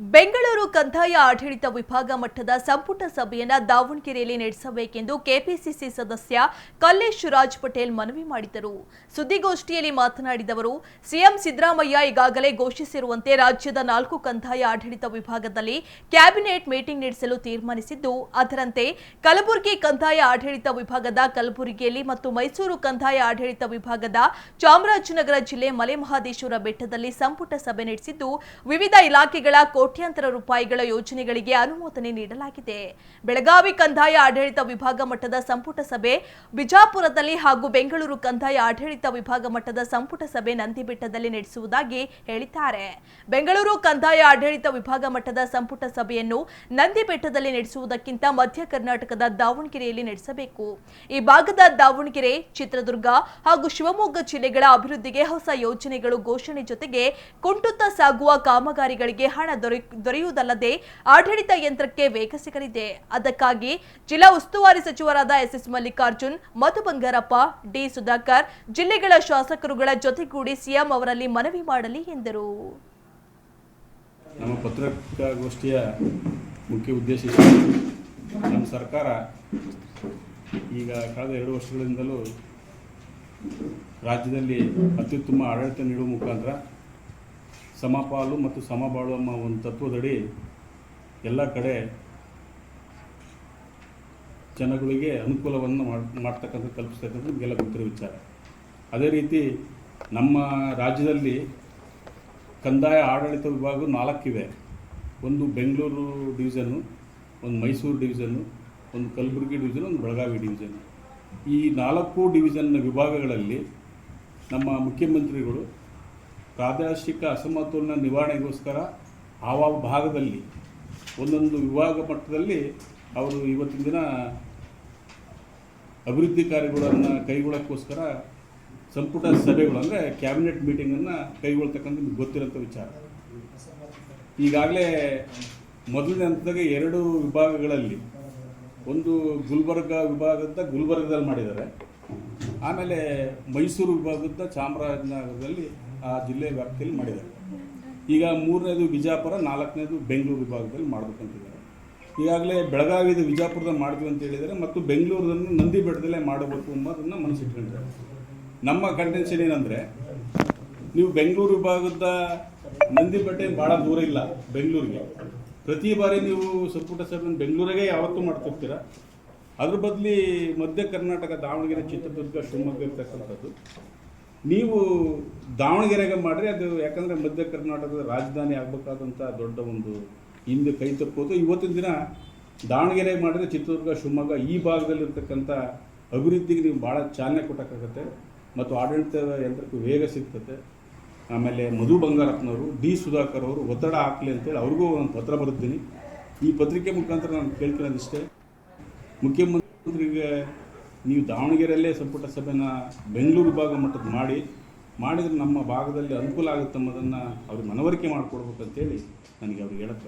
ಬೆಂಗಳೂರು ಕಂದಾಯ ಆಡಳಿತ ವಿಭಾಗ ಮಟ್ಟದ ಸಂಪುಟ ಸಭೆಯನ್ನ ದಾವಣಗೆರೆಯಲ್ಲಿ ನಡೆಸಬೇಕೆಂದು ಕೆಪಿಸಿಸಿ ಸದಸ್ಯ ಕಲ್ಲೇಶ್ ರಾಜ್ ಪಟೇಲ್ ಮನವಿ ಮಾಡಿದರು. ಸುದ್ದಿಗೋಷ್ಠಿಯಲ್ಲಿ ಮಾತನಾಡಿದವರು ಸಿಎಂ ಸಿದ್ದರಾಮಯ್ಯ ಈಗಾಗಲೇ ಘೋಷಿಸಿರುವಂತೆ ರಾಜ್ಯದ ನಾಲ್ಕು ಕಂದಾಯ ಆಡಳಿತ ವಿಭಾಗದಲ್ಲಿ ಕ್ಯಾಬಿನೆಟ್ ಮೀಟಿಂಗ್ ನಡೆಸಲು ತೀರ್ಮಾನಿಸಿದ್ದು, ಅದರಂತೆ ಕಲಬುರಗಿ ಕಂದಾಯ ಆಡಳಿತ ವಿಭಾಗದ ಕಲಬುರಗಿಯಲ್ಲಿ ಮತ್ತು ಮೈಸೂರು ಕಂದಾಯ ಆಡಳಿತ ವಿಭಾಗದ ಚಾಮರಾಜನಗರ ಜಿಲ್ಲೆ ಮಲೆಮಹದೇಶ್ವರ ಬೆಟ್ಟದಲ್ಲಿ ಸಂಪುಟ ಸಭೆ ನಡೆಸಿದ್ದು, ವಿವಿಧ ಇಲಾಖೆಗಳ ಕೋಟ್ಯಾಂತರ ರೂಪಾಯಿಗಳ ಯೋಜನೆಗಳಿಗೆ ಅನುಮೋದನೆ ನೀಡಲಾಗಿದೆ. ಬೆಳಗಾವಿ ಕಂದಾಯ ಆಡಳಿತ ವಿಭಾಗ ಮಟ್ಟದ ಸಂಪುಟ ಸಭೆ, ಬಿಜಾಪುರದಲ್ಲಿ ಹಾಗೂ ಬೆಂಗಳೂರು ಕಂದಾಯ ಆಡಳಿತ ವಿಭಾಗ ಮಟ್ಟದ ಸಂಪುಟ ಸಭೆ ನಂದಿಬೆಟ್ಟದಲ್ಲಿ ನಡೆಸುವುದಾಗಿ ಹೇಳಿದ್ದಾರೆ. ಬೆಂಗಳೂರು ಕಂದಾಯ ಆಡಳಿತ ವಿಭಾಗ ಮಟ್ಟದ ಸಂಪುಟ ಸಭೆಯನ್ನು ನಂದಿಬೆಟ್ಟದಲ್ಲಿ ನಡೆಸುವುದಕ್ಕಿಂತ ಮಧ್ಯ ಕರ್ನಾಟಕದ ದಾವಣಗೆರೆಯಲ್ಲಿ ನಡೆಸಬೇಕು. ಈ ಭಾಗದ ದಾವಣಗೆರೆ, ಚಿತ್ರದುರ್ಗ ಹಾಗೂ ಶಿವಮೊಗ್ಗ ಜಿಲ್ಲೆಗಳ ಅಭಿವೃದ್ಧಿಗೆ ಹೊಸ ಯೋಜನೆಗಳು ಘೋಷಣೆ ಜೊತೆಗೆ ಕುಂಟುತ್ತ ಸಾಗುವ ಕಾಮಗಾರಿಗಳಿಗೆ ಹಣ ದೊರೆ ದೊರೆಯುವುದಲ್ಲದೆ ಆಡಳಿತ ಯಂತ್ರಕ್ಕೆ ವೇಗ ಸಿಗಲಿದೆ ಅದಕ್ಕಾಗಿ ಜಿಲ್ಲಾ ಉಸ್ತುವಾರಿ ಸಚಿವರಾದ ಎಸ್ಎಸ್ ಮಲ್ಲಿಕಾರ್ಜುನ್, ಮಧು ಬಂಗಾರಪ್ಪ, ಡಿ ಸುಧಾಕರ್, ಜಿಲ್ಲೆಗಳ ಶಾಸಕರುಗಳ ಜೊತೆಗೂಡಿ ಸಿಎಂ ಅವರಲ್ಲಿ ಮನವಿ ಮಾಡಲಿ ಎಂದರು ನಮ್ಮ ಪತ್ರಿಕಾಗೋಷ್ಠಿಯ ಮುಖ್ಯ ಉದ್ದೇಶ. ನಮ್ಮ ಸರ್ಕಾರ ಈಗ ಕಳೆದ ಎರಡು ವರ್ಷಗಳಿಂದಲೂ ರಾಜ್ಯದಲ್ಲಿ ಅತ್ಯುತ್ತಮ ಆಡಳಿತ ನೀಡುವ ಮುಖಾಂತರ ಸಮಪಾಲು ಮತ್ತು ಸಮಬಾಳು ಅಮ್ಮ ಒಂದು ತತ್ವದಡಿ ಎಲ್ಲ ಕಡೆ ಜನಗಳಿಗೆ ಅನುಕೂಲವನ್ನು ಮಾಡಿ ಮಾಡ್ತಕ್ಕಂಥ ಕಲ್ಪಿಸ್ತಕ್ಕಂಥ ನಿಮಗೆಲ್ಲ ಗೊತ್ತಿರೋ ವಿಚಾರ. ಅದೇ ರೀತಿ ನಮ್ಮ ರಾಜ್ಯದಲ್ಲಿ ಕಂದಾಯ ಆಡಳಿತ ವಿಭಾಗ ನಾಲ್ಕಿವೆ. ಒಂದು ಬೆಂಗಳೂರು ಡಿವಿಷನ್ನು ಒಂದು ಮೈಸೂರು ಡಿವಿಷನ್ನು ಒಂದು ಕಲಬುರಗಿ ಡಿವಿಷನ್ ಒಂದು ಬೆಳಗಾವಿ ಡಿವಿಷನ್ ಈ ನಾಲ್ಕು ಡಿವಿಷನ್ನ ವಿಭಾಗಗಳಲ್ಲಿ ನಮ್ಮ ಮುಖ್ಯಮಂತ್ರಿಗಳು ಪ್ರಾದೇಶಿಕ ಅಸಮತೋಲನ ನಿವಾರಣೆಗೋಸ್ಕರ ಆವ ಭಾಗದಲ್ಲಿ, ಒಂದೊಂದು ವಿಭಾಗ ಮಟ್ಟದಲ್ಲಿ ಅವರು ಇವತ್ತಿನ ದಿನ ಅಭಿವೃದ್ಧಿ ಕಾರ್ಯಗಳನ್ನು ಕೈಗೊಳ್ಳೋಕ್ಕೋಸ್ಕರ ಸಂಪುಟ ಸಭೆಗಳು, ಅಂದರೆ ಕ್ಯಾಬಿನೆಟ್ ಮೀಟಿಂಗನ್ನು ಕೈಗೊಳ್ತಕ್ಕಂಥ ನಿಮ್ಗೆ ಗೊತ್ತಿರೋಂಥ ವಿಚಾರ. ಈಗಾಗಲೇ ಮೊದಲನೇ ಹಂತದಾಗ ಎರಡು ವಿಭಾಗಗಳಲ್ಲಿ, ಒಂದು ಗುಲ್ಬರ್ಗ ವಿಭಾಗದ ಗುಲ್ಬರ್ಗದಲ್ಲಿ ಮಾಡಿದ್ದಾರೆ. ಆಮೇಲೆ ಮೈಸೂರು ವಿಭಾಗದ ಚಾಮರಾಜನಗರದಲ್ಲಿ ಆ ಜಿಲ್ಲೆ ವ್ಯಾಪ್ತಿಯಲ್ಲಿ ಮಾಡಿದ್ದಾರೆ. ಈಗ ಮೂರನೇದು ಬಿಜಾಪುರ, ನಾಲ್ಕನೇದು ಬೆಂಗಳೂರು ವಿಭಾಗದಲ್ಲಿ ಮಾಡಬೇಕಂತಿದ್ದಾರೆ ಈಗಾಗಲೇ ಬೆಳಗಾವಿದು ವಿಜಾಪುರದಲ್ಲಿ ಮಾಡ್ತೀವಿ ಅಂತ ಹೇಳಿದರೆ ಮತ್ತು ಬೆಂಗಳೂರನ್ನು ನಂದಿ ಬೆಟ್ಟದಲ್ಲೇ ಮಾಡಬೇಕು ಅನ್ನೋದನ್ನು ಮನಸ್ಸಿಟ್ಕೊಂಡಿದ್ದಾರೆ. ನಮ್ಮ ಕಂಟೆನ್ಷನ್ ಏನಂದರೆ, ನೀವು ಬೆಂಗಳೂರು ವಿಭಾಗದ ನಂದಿ ಬೆಟ್ಟೆ ಭಾಳ ದೂರ ಇಲ್ಲ ಬೆಂಗಳೂರಿಗೆ. ಪ್ರತಿ ಬಾರಿ ನೀವು ಸಂಪುಟ ಸಭೆ ಬೆಂಗಳೂರಿಗೆ ಯಾವತ್ತೂ ಮಾಡ್ತಿರ್ತೀರ? ಅದ್ರ ಬದಲಿ ಮಧ್ಯ ಕರ್ನಾಟಕ ದಾವಣಗೆರೆ, ಚಿತ್ರದುರ್ಗ, ಶಿವಮೊಗ್ಗ ಇರ್ತಕ್ಕಂಥದ್ದು. ನೀವು ದಾವಣಗೆರೆಗೆ ಮಾಡಿರಿ, ಅದು ಯಾಕಂದರೆ ಮಧ್ಯ ಕರ್ನಾಟಕದ ರಾಜಧಾನಿ ಆಗಬೇಕಾದಂಥ ದೊಡ್ಡ ಒಂದು ಹಿಂದೆ ಕೈ ತಪ್ಪೋದು. ಇವತ್ತಿನ ದಿನ ದಾವಣಗೆರೆ ಮಾಡಿದ್ರೆ ಚಿತ್ರದುರ್ಗ, ಶಿವಮೊಗ್ಗ ಈ ಭಾಗದಲ್ಲಿರ್ತಕ್ಕಂಥ ಅಭಿವೃದ್ಧಿಗೆ ನೀವು ಭಾಳ ಚಾಲನೆ ಕೊಟ್ಟಕ್ಕಾಗತ್ತೆ. ಮತ್ತು ಆಡಳಿತ ಯಂತ್ರಕ್ಕೂ ವೇಗ ಸಿಗ್ತದೆ. ಆಮೇಲೆ ಮಧು ಬಂಗಾರಪ್ಪನವರು, ಡಿ ಸುಧಾಕರ್ ಅವರು ಒತ್ತಡ ಹಾಕಲಿ ಅಂತೇಳಿ ಅವ್ರಿಗೂ ಒಂದು ಪತ್ರ ಬರುತ್ತೀನಿ ಈ ಪತ್ರಿಕೆ ಮುಖಾಂತರ ನಾನು ಕೇಳ್ಕೊಳ್ಳೋದಿಷ್ಟೇ. ಮುಖ್ಯಮಂತ್ರಿಗೆ ನೀವು ದಾವಣಗೆರೆಯಲ್ಲೇ ಸಂಪುಟ ಸಭೆನ ಬೆಂಗಳೂರು ಭಾಗ ಮಟ್ಟದ ಮಾಡಿ, ಮಾಡಿದರೆ ನಮ್ಮ ಭಾಗದಲ್ಲಿ ಅನುಕೂಲ ಆಗುತ್ತೆ ಅನ್ನೋದನ್ನು ಅವ್ರಿಗೆ ಮನವರಿಕೆ ಮಾಡಿಕೊಡ್ಬೇಕಂತೇಳಿ ನನಗೆ ಅವ್ರಿಗೆ ಹೇಳಕ್ಕೆ